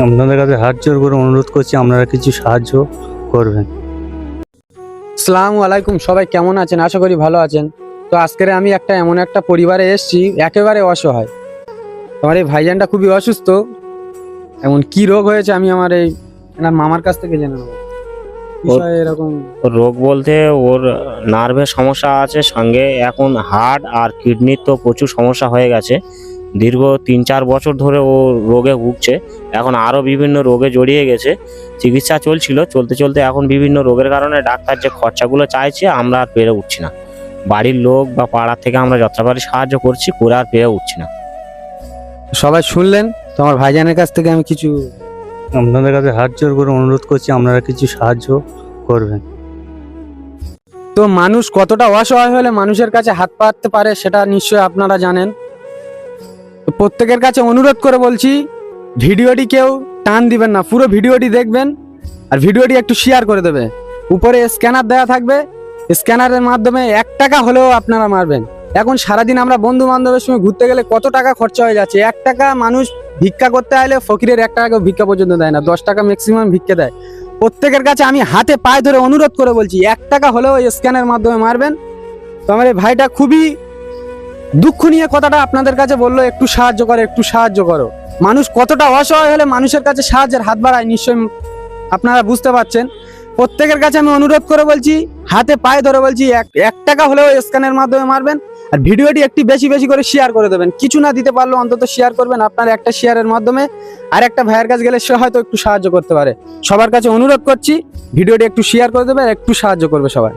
আপনাদের কাছে হাত জোর করে অনুরোধ করছি আপনারা কিছু সাহায্য করবেন। সালামু আলাইকুম সবাই কেমন আছেন? আশা করি ভালো আছেন। তো আজকের আমি একটা এমন একটা পরিবারে এসেছি একেবারে অসহায়। আমার এই ভাইজানটা খুবই অসুস্থ। এমন কি রোগ হয়েছে আমি আমার এই এনার মামার কাছ থেকে জেনে নেব। এরকম রোগ বলতে ওর নার্ভের সমস্যা আছে সঙ্গে এখন হার্ট আর কিডনির তো প্রচুর সমস্যা হয়ে গেছে। দীর্ঘ তিন চার বছর ধরে ও রোগে ভুগছে। এখন আরও বিভিন্ন রোগে জড়িয়ে গেছে। চিকিৎসা চলছিল। চলতে চলতে এখন বিভিন্ন রোগের কারণে ডাক্তার যে খরচাগুলো চাইছে আমরা আর পেরে উঠছি না। বাড়ির লোক বা পাড়ার থেকে আমরা যথাপারি সাহায্য করছি করে আর পেরে উঠছি না। সবাই শুনলেন? তো আমার ভাইজানের কাছ থেকে আমি কিছু আপনাদের কাছে হাত জোর করে অনুরোধ করছি আপনারা কিছু সাহায্য করবেন। তো মানুষ কতটা অসহায় হলে মানুষের কাছে হাত পাততে পারে সেটা নিশ্চয়ই আপনারা জানেন। তো প্রত্যেকের কাছে অনুরোধ করে বলছি, ভিডিওটি কেউ টান দিবেন না, পুরো ভিডিওটি দেখবেন আর ভিডিওটি একটু শেয়ার করে দেবে। উপরে স্ক্যানার দেওয়া থাকবে স্ক্যানারের মাধ্যমে এক টাকা হলেও আপনারা মারবেন। এখন সারাদিন আমরা বন্ধু বান্ধবের সঙ্গে ঘুরতে গেলে কত টাকা খরচা হয়ে যাচ্ছে? এক টাকা মানুষ ভিক্ষা করতে আইলে ফকিরের এক টাকা ভিক্ষা পর্যন্ত দেয় না, দশ টাকা ম্যাক্সিমাম ভিক্ষা দেয়। প্রত্যেকের কাছে আমি হাতে পায়ে ধরে অনুরোধ করে বলছি, এক টাকা হলেও স্ক্যানের মাধ্যমে মারবেন। তো আমার এই ভাইটা খুবই দুঃখ নিয়ে কথাটা আপনাদের কাছে বলল, একটু সাহায্য করো, একটু সাহায্য করো। মানুষ কতটা অসহায় হলে মানুষের কাছে সাহায্যের হাত বাড়ায়, নিশ্চয়ই আপনারা বুঝতে পারছেন। প্রত্যেকের কাছে আমি অনুরোধ করে বলছি, হাতে পায়ে ধরে বলছি, এক টাকা হলেও স্ক্যানের মাধ্যমে মারবেন আর ভিডিওটি একটি বেশি বেশি করে শেয়ার করে দেবেন। কিছু না দিতে পারলেও অন্তত শেয়ার করবেন, আপনার একটা শেয়ারের মাধ্যমে। আর একটা ভাইয়ের কাছে গেলে সে হয়তো একটু সাহায্য করতে পারে। সবার কাছে অনুরোধ করছি, ভিডিওটি একটু শেয়ার করে দেবে আর একটু সাহায্য করবে সবাই।